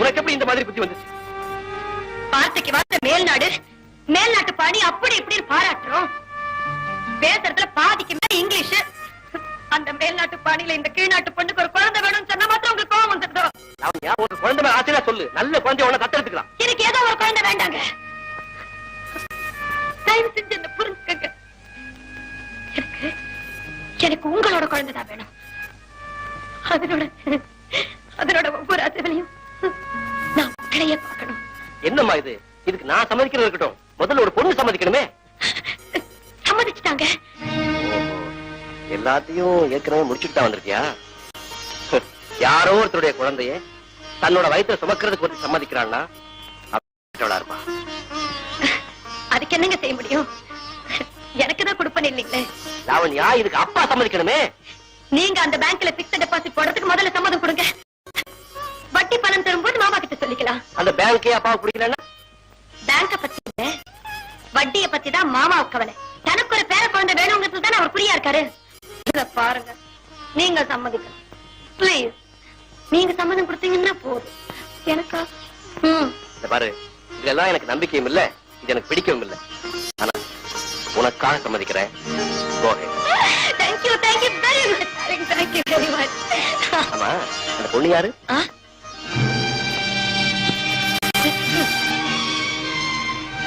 உனக்கு எப்படி இந்த மாதிரி புத்தி வந்துச்சு? வார்த்தைக்கு வார்த்தை மேல்நாடு மேல்நாட்டு பாணி அப்படி இப்படின்னு பாராட்டுறோம். பேசுறதுல பாதிக்கு மேல இங்கிலீஷ். அந்த மேல்நாட்டு பாணியில இந்த கீழ்நாட்டு பொண்ணுக்கு ஒரு குழந்தை வேணும்னு சொன்னா மாத்திரம் உங்களுக்கு கோவம் லாவண்யா ஒரு குழந்தை மேல ஆசையா சொல்லு. நல்ல குழந்தைய உன தத்தெடுத்துக்கலாம் எனக்கு ஏதோ ஒரு குழந்தை வேண்டாங்க. தயவு செஞ்சு என்ன புரிஞ்சுக்கங்க. எனக்கு எனக்கு உங்களோட குழந்தை தான் வேணும். அதனோட அதனோட ஒவ்வொரு அசைவிலையும் உங்களையே பார்க்கணும். என்னம்மா இது? இதுக்கு நான் சம்மதிக்கிறது இருக்கட்டும். முதல்ல ஒரு பொண்ணு சம்மதிக்கணுமே. சம்மதிச்சுட்டாங்க. எல்லாத்தையும் ஏற்கனவே முடிச்சுட்டு தான் வந்திருக்கியா யாரோ ஒருத்தருடைய குழந்தைய தன்னோட வயித்துல சுமக்கிறதுக்கு ஒரு சம்மதிக்கிறான்னா இருப்பா. அதுக்கு என்னங்க செய்ய முடியும்? எனக்கு தான் கொடுப்பேன் இல்லைங்களே. லாவண்யா இதுக்கு அப்பா சம்மதிக்கணுமே. நீங்க அந்த பேங்க்ல பிக்ஸட் டெபாசிட் போடுறதுக்கு முதல்ல சம்மதம் கொடுங்க. வட்டி பணம் தரும்போது மாமா கிட்ட சொல்லிக்கலாம். அந்த பேங்க்கே அப்பாவுக்கு பிடிக்கலன்னா? பேங்க பத்தி இல்ல. வட்டிய பத்தி தான் மாமாவுக்கு கவலை. தனக்கு ஒரு பேர குழந்தை வேணுங்கிறது தான் அவர் புரியா இருக்காரு? இத பாருங்க. நீங்க சம்மதிக்கணும். ப்ளீஸ் நீங்க சம்மதம் கொடுத்தீங்கன்னா போதும். எனக்கா? ம். பாரு. இதெல்லாம் எனக்கு நம்பிக்கையும் இல்ல. இது எனக்கு பிடிக்கவும் இல்ல. ஆனா உனக்காக சம்மதிக்கிறேன். Thank you thank you very much thank you very much ஆமா அந்த பொண்ணு யாரு?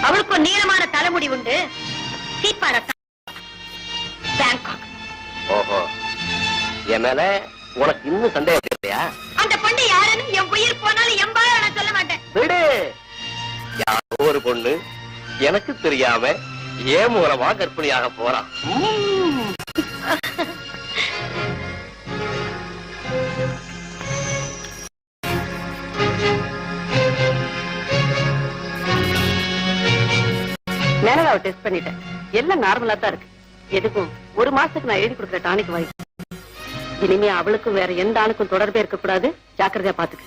அவளுக்கு ஒரு நீளமான தலைமுடி உண்டு. சீப்பான பேங்காக் ஓஹோ. என் மேல உனக்கு இன்னும் சந்தேகம் இல்லையா? அந்த பொண்ணு யாருன்னு என் உயிர் போனாலும் எம்பாய நான் சொல்ல மாட்டேன். விடு. யாரோ ஒரு பொண்ணு எனக்கு தெரியாம ஏன் மூலமா கற்பனையாக போறான் மேனராவை டெஸ்ட் பண்ணிட்டேன். எல்லாம் நார்மலா தான் இருக்கு. எதுக்கும் ஒரு மாசத்துக்கு நான் எழுதி கொடுக்குற டானிக் வாங்கி இனிமே அவளுக்கும் வேற எந்த ஆளுக்கும் தொடர்பே இருக்கக்கூடாது. ஜாக்கிரதையா பாத்துக்க.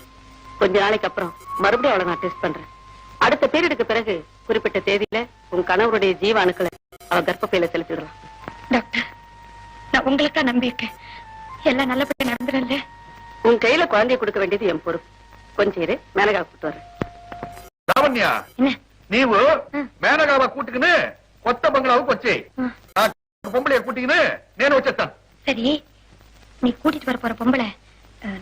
கொஞ்ச நாளைக்கு அப்புறம் மறுபடியும் அவளை நான் டெஸ்ட் பண்றேன். அடுத்த பீரியடுக்கு பிறகு குறிப்பிட்ட தேதியில உன் கணவருடைய ஜீவ அணுக்களை அவ கர்ப்பப்பையில செலுத்திடுறான் டாக்டர் நான் உங்களுக்கா தான் நம்பியிருக்கேன். எல்லாம் நல்லபடியா நடந்துடல. உன் கையில குழந்தைய கொடுக்க வேண்டியது என் பொறுப்பு. கொஞ்சம் இரு மேலகா வரேன் என்ன? నీవు ம். మేనగావ కూట్టుకుని కొత్త బంగ్లావుకు వచ్చేయి ம். నా బొమ్మలే కూట్టుకుని నేను వచ్చేస్తాను சரி நீ கூட்டிட்டு வர போற பொம்பளை அஹ்,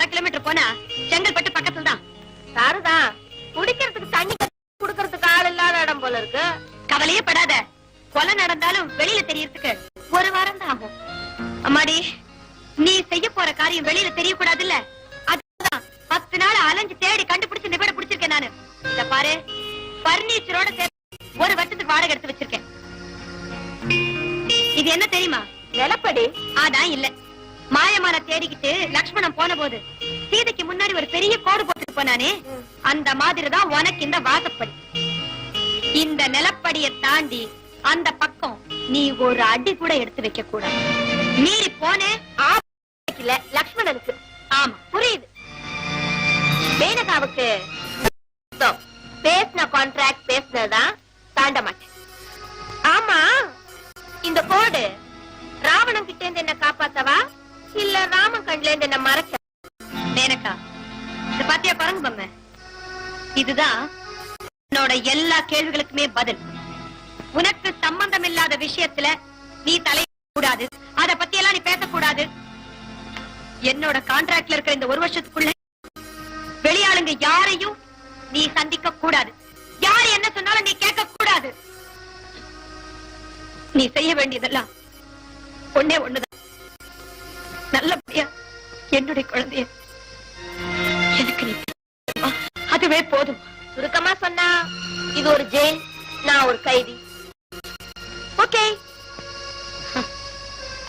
அரை கிலோமீட்டர் போனா செங்கல்பட்டு பக்கத்துல தான். சாருதான் குடிக்கிறதுக்கு தண்ணி குடுக்கறதுக்கு ஆள் இல்லாத இடம் போல இருக்கு. கவலையே படாத. கொலை நடந்தாலும் வெளியில தெரியறதுக்கு ஒரு வாரம் தான் ஆகும். அம்மாடி நீ செய்ய போற காரியம் வெளியில தெரியக்கூடாதுல்ல? அதுதான். பத்து நாள் அலைஞ்சு தேடி கண்டுபிடிச்சு நிபட பிடிச்சிருக்கேன் நானு. இத பாரு. பர்னிச்சரோட ஒரு வருஷத்துக்கு வாடகை எடுத்து வச்சிருக்கேன். இது என்ன தெரியுமா? நிலப்படி? அதான் இல்ல. மாயமான தேடிக்கிட்டு லக்ஷ்மணன் போன போது சீதைக்கு முன்னாடி ஒரு பெரிய கோடு போட்டுட்டு போனானே அந்த மாதிரிதான் உனக்கு இந்த வாசப்படி. இந்த நிலப்படிய தாண்டி அந்த பக்கம் நீ ஒரு அடி கூட எடுத்து வைக்க கூடாது மீறி போனே லக்ஷ்மணனுக்கு. ஆமா புரியுது. மேனகாவுக்கு பேசின கான்ட்ராக்ட் பேசினதான் தாண்ட மாட்டேன். ஆமா இந்த கோடு ராவணன் கிட்ட இருந்து என்ன காப்பாத்தவா? இல்ல ராமன் கண்ல இருந்து என்ன மறைக்க எனக்கா? இது பாத்தியா? பாருங்க பொம்மை இதுதான் என்னோட எல்லா கேள்விகளுக்குமே பதில். உனக்கு சம்பந்தம் இல்லாத விஷயத்துல நீ தலை கூடாது. அத பத்தி எல்லாம் நீ பேசக்கூடாது. என்னோட கான்ட்ராக்ட்ல இருக்கிற இந்த ஒரு வருஷத்துக்குள்ள வெளியாளுங்க யாரையும் நீ சந்திக்க கூடாது யாரு என்ன சொன்னாலும் நீ கேட்க கூடாது நீ செய்ய வேண்டியதெல்லாம் ஒன்னே ஒண்ணுதான். நல்லபடியா என்னுடைய குழந்தைய எனக்கு நீ? அதுவே போதும். சுருக்கமா சொன்னா இது ஒரு ஜெயில் நான் ஒரு கைதி. ஓகே.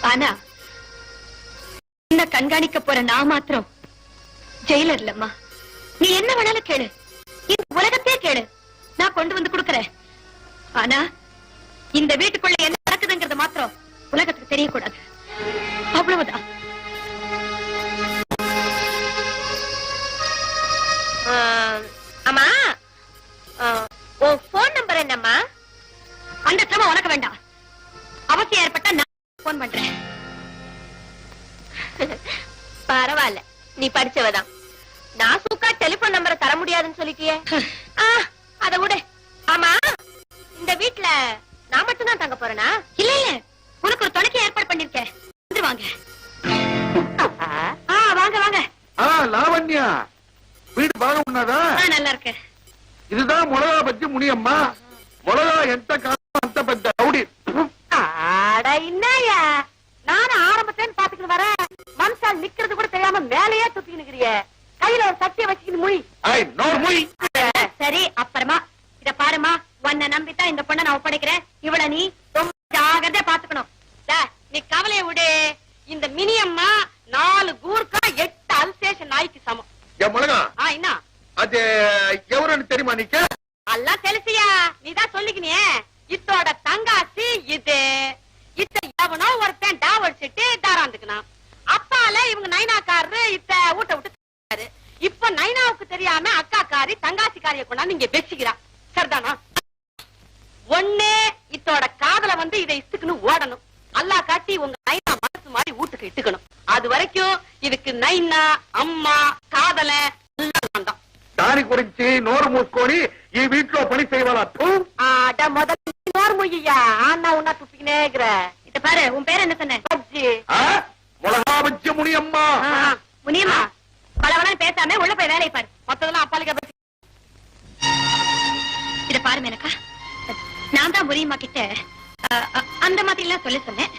ஆனா என்ன கண்காணிக்க போற நான் மாத்திரம் ஜெயிலர் இல்லம்மா நீ என்ன வேணாலும் கேளு. இந்த உலகத்தையே கேளு. நான் கொண்டு வந்து கொடுக்கறேன். ஆனா இந்த வீட்டுக்குள்ள என்ன நடக்குதுங்கிறது மாத்திரம் உலகத்துக்கு தெரியக்கூடாது. அவ்வளவுதான். சிரமம் உனக்கு வேண்டாம். அவசியம் ஏற்பட்டா நான் போன் பண்றேன். பரவாயில்ல நீ படிச்சவதான். நான் சுக்கா டெலிபோன் நம்பரை தர முடியாதுன்னு சொல்லிட்டியே. அத விடு. ஆமா இந்த வீட்ல நான் மட்டும் தான் தங்க போறேனா? இல்ல இல்ல. உனக்கு ஒரு துணைக்கு ஏற்பாடு பண்ணிருக்கேன் வந்துருவாங்க வாங்க. வாங்க லாவண்யா. வீடு பாகம் நல்லா இருக்கு இதுதான் மிளகா பஜ்ஜி முனியம்மா. மிளகா எந்த பெத்த ரவுடி. அட என்னய்யா? நானும் ஆரம்பத்துல பாத்துக்கிட்டு வரேன். மனுஷால் நிக்கிறது கூட தெரியாம மேலேயே துப்பிக்கிட்டு இருக்கிறிய கையில ஒரு சட்டியை வச்சுக்கிட்டு மொழி சரி அப்புறமா இத பாருமா. உன்னை நம்பித்தான் இந்த பொண்ணை நான் ஒப்படைக்கிறேன். இவள நீ ரொம்ப ஜாகிரதையா பாத்துக்கணும் நீ கவலைய விடு. இந்த மினி அம்மா நாலு கூர்க்கா எட்டு அல்சேஷன் நாய்க்கு சமம். என்ன அது எவருன்னு தெரியுமா நீக்க? எல்லாம் தெரிசியா நீதான் சொல்லிக்கினியே. இத்தோட தங்காசி இது இத்த எவனோ ஒருத்தன் டாவடிச்சிட்டு தாராந்துக்கணும் அப்பால இவங்க நைனாக்காரரு இத்த ஊட்ட விட்டு தள்ளிட்டாரு. இப்ப நைனாவுக்கு தெரியாம அக்காக்காரி தங்காசிக்காரிய கொண்டாந்து இங்க வச்சுக்கிறா சரிதானா ஒண்ணு இத்தோட காதல வந்து இதை இத்துக்குன்னு ஓடணும் அல்லா காட்டி உங்க நைனா மனசு மாதிரி வீட்டுக்கு இட்டுக்கணும் அது வரைக்கும் இதுக்கு நைனா அம்மா காதல எல்லாம் நான் தான் దాని గురించి నోరు మూసుకొని ఈ వీటిలో పని చేయవాలా తూ அட முதல்ல மொய்யா ஆனா உன்னா துப்பிக்கினே இத பாரு உன் பேர் என்ன சொன்ன? முனியம்மா. முனியம்மா பலவனா பேசாம உள்ள போய் வேலையை பாரு. மத்ததெல்லாம் அப்பாலிக்கா பஜ்ஜி இத பாரு மேனக்கா நான் தான் முனியம்மா கிட்ட அந்த மாதிரி எல்லாம் சொல்ல சொன்னேன்.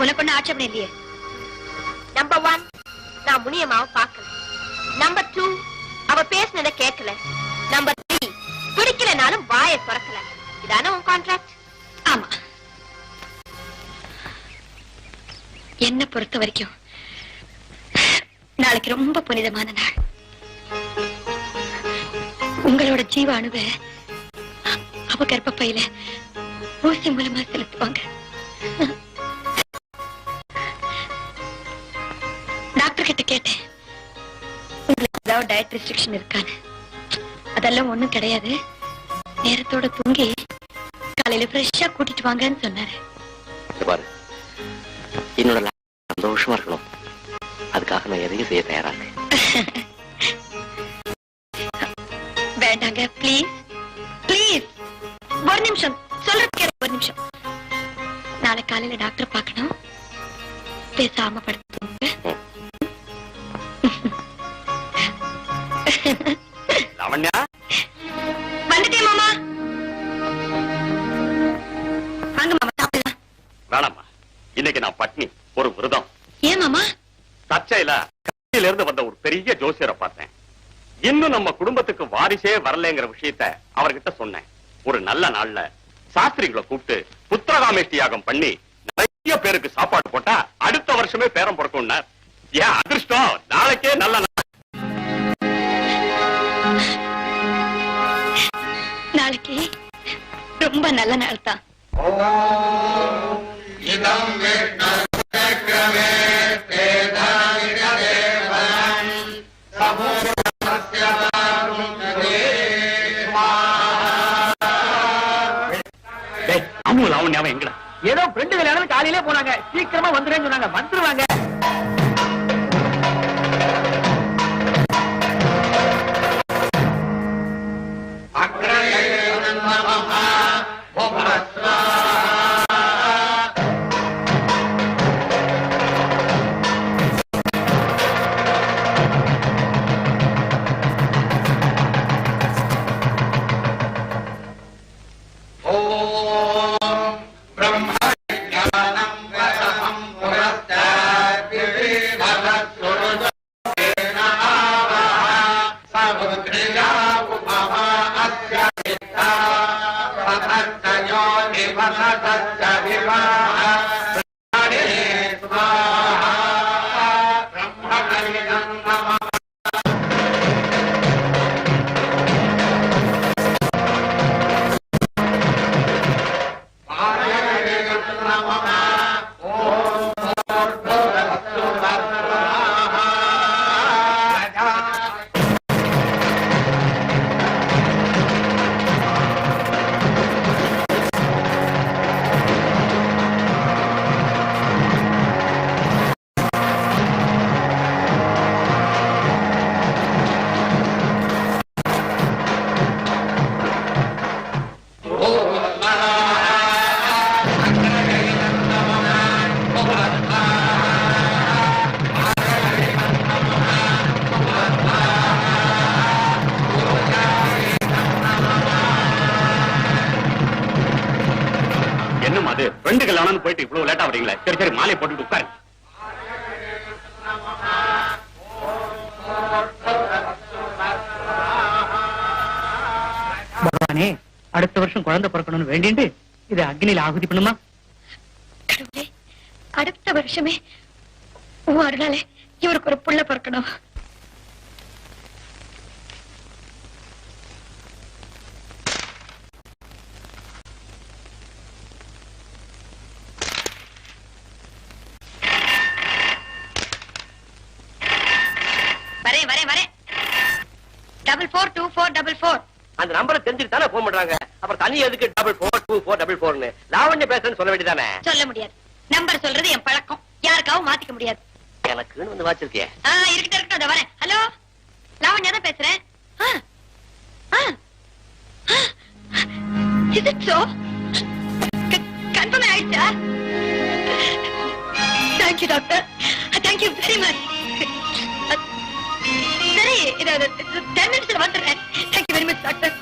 உனக்கு ஒண்ணு ஆட்சேபணம் இல்லையே. நம்பர் ஒன் நான் முனியம்மாவை பாக்கல நம்பர் டூ அவ பேசுனதை கேட்கல. நம்பர் த்ரீ பிடிக்கலனாலும் வாயை திறக்கல. இதானே உன் கான்ட்ராக்ட் ஆமா. என்ன பொறுத்த வரைக்கும் நாளைக்கு ரொம்ப புனிதமான நாள். உங்களோட ஜீவ அணுவை அவ கர்ப்பையில ஊசி மூலமா செலுத்துவாங்க. டாக்டர் கிட்ட கேட்டேன். உங்களுக்கு ஏதாவது டயட் ரெஸ்ட்ரிக்ஷன் இருக்கான்னு. அதெல்லாம் ஒண்ணும் கிடையாது. நேரத்தோட தூங்கி காலையில ஃப்ரெஷ்ஷா கூட்டிட்டு வாங்கன்னு சொன்னாரு. பாரு. என்னோட சந்தோஷமா இருக்கணும். அதுக்காக நான் எதையும் செய்ய தயாரா வேண்டாங்க ப்ளீஸ் ப்ளீஸ் ஒரு நிமிஷம். சொல்றது கேளு ஒரு நிமிஷம். நாளை காலையில டாக்டர் பார்க்கணும். பேசாம படுத்துங்க ஜோசியரை பார்த்தேன். இன்னும் நம்ம குடும்பத்துக்கு வாரிசே வரலைங்கிற விஷயத்த அவர்கிட்ட சொன்னேன். ஒரு நல்ல நாள்ல சாஸ்திரிகளை கூப்பிட்டு புத்திரகாமேஷ்டி யாகம் பண்ணி நிறைய பேருக்கு சாப்பாடு போட்டா அடுத்த வருஷமே பேரம் பிறக்கும்னார். ஏன் அதிர்ஷ்டம்? நாளைக்கே நல்ல நாள். நாளைக்கு ரொம்ப நல்ல நாள் தான் அம்மு வந்துடுறேன்னு சொன்னாங்க வந்துருவாங்க. तच्च विवाह கொண்டாந்து போயிட்டு இவ்வளவு லேட்டா வரீங்களே? சரி சரி மாலையை போட்டுட்டு உட்காரு பகவானே அடுத்த வருஷம் குழந்தை பிறக்கணும்னு வேண்டிட்டு இதை அக்னியில ஆகுதி பண்ணுமா? அடுத்த வருஷமே உன் அருளாலே இவருக்கு ஒரு புள்ள பிறக்கணும் வரேன் வரேன் வரேன் double four two four double four அந்த நம்பரை தெரிஞ்சுட்டு தானே போன் பண்றாங்க. அப்புறம் தனி எதுக்கு double four two four double ஃபோர்னு லாவண்ய பேசுறேன்னு சொல்ல வேண்டியதானே? சொல்ல முடியாது. நம்பர் சொல்றது என் பழக்கம். யாருக்காவும் மாத்திக்க முடியாது. எனக்குன்னு வந்து வாச்சிருக்கிய. இருக்கட்டும் இருக்கட்டும் அதோ வரேன். ஹலோ? லாவண்யா தான் பேசுறேன். Is it so? க- confirm ஆயிடுச்சா? Thank you doctor thank you very much சரி இது டென் மினிட்ஸ்ல வந்துடுறேன். தேங்க்யூ வெரி மச் டாக்டர்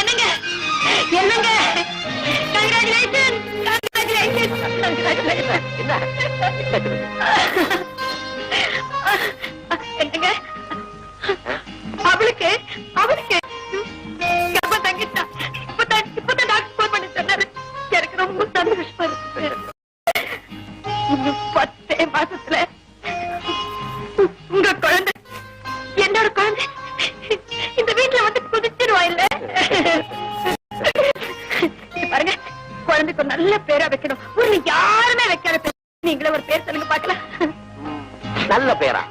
என்னங்க? என்னங்க? கங்க்ராச்சுலேஷன் கங்க்ராச்சுலேஷன் கங்க்ராச்சுலேஷன் நல்ல பேரா வைக்கணும். ஊர்ல யாருமே வைக்காத பேர். நீங்களே ஒரு பேர் சொல்லுங்க பாக்கலாம் நல்ல பேரா?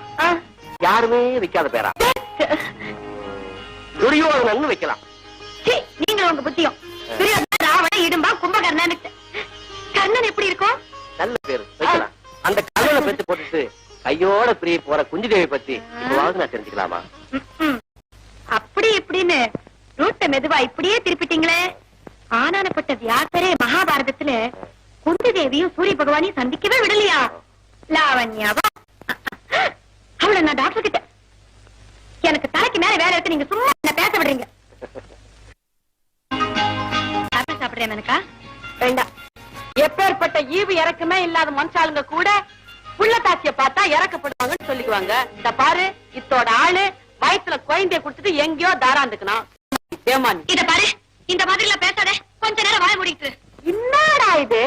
யாருமே வைக்காத பேரா? துரியோதனன் வைக்கலாம். சீ, நீங்களும் உங்க புத்தியும். ராவணன் இடும்பா கும்பகர்ணன் கர்ணன் எப்படி இருக்கும் நல்ல பேரு. வைக்கலாம். அந்த கல்லூரை பெத்து போட்டுட்டு கையோட பிரிய போற குஞ்சு தேவி பத்தி இப்பவாவது நான் தெரிஞ்சுக்கலாமா. அப்படி இப்படின்னு ரூட்ட மெதுவா இப்படியே திருப்பிட்டீங்களே. ஆனானப்பட்ட வியாசரே மகாபாரதத்துல குந்தி தேவியும் சூரிய பகவானையும் சந்திக்கவே விடலையா? லாவண்யாவா அவளை நான் டாக்டர் கிட்ட எனக்கு தலைக்கு மேல வேலை எடுத்து நீங்க சும்மா என்ன பேச விடுறீங்க. சாப்பிட சாப்பிடுறேன் எனக்கா வேண்டாம். எப்பேற்பட்ட ஈவு இறக்குமே இல்லாத மனுஷாளுங்க கூட புள்ளத்தாச்சிய பார்த்தா இறக்கப்படுவாங்கன்னு சொல்லிக்குவாங்க. இந்த பாரு இத்தோட ஆளு வயிற்றுல குழந்தைய குடுத்துட்டு எங்கேயோ தாராந்துக்கணும் ஏமானி இத பாரு இந்த மாதிரி எல்லாம் பேசாத. கொஞ்ச நேரம் வாய முடிக்கிட்டு என்னடா இது?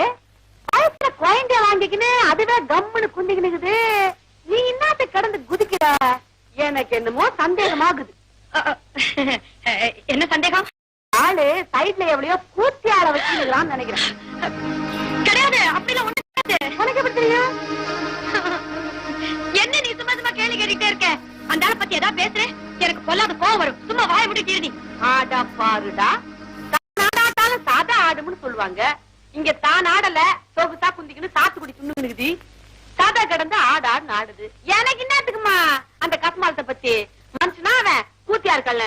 வயித்துல குழந்தைய வாங்கிக்கின்னு அதுவே கம்முன்னு குந்திக்கினுக்குது நீ என்னத்த கடந்து குதிக்கிற? எனக்கு என்னமோ சந்தேகமாகுது. என்ன சந்தேகம்? ஆளு சைடுல எவ்வளையோ கூத்தி ஆள வச்சுக்கிறான்னு நினைக்கிறேன். கிடையாது அப்படிலாம் ஒண்ணு. உனக்கு எப்படி தெரியும்? என்ன நீ சும்மா சும்மா கேள்வி கேட்டுட்டே இருக்க? அந்த ஆளை பத்தி ஏதாவது பேசுற எனக்கு பொல்லாத கோவம் வரும். சும்மா வாய இருடி ஆடா பாருடா. ஆடும்னு சொல்லுவாங்க. இங்க தான் ஆடல சொகுசா குந்திக்கின்னு சாத்துக்குடி துண்ணுக்குது சாதா கிடந்து கடந்து ஆடுன்னு ஆடுது எனக்கு என்னத்துக்குமா அந்த கஸ்மாலத்தை பத்தி. மனுஷனா அவன் கூத்தியா இருக்கல்ல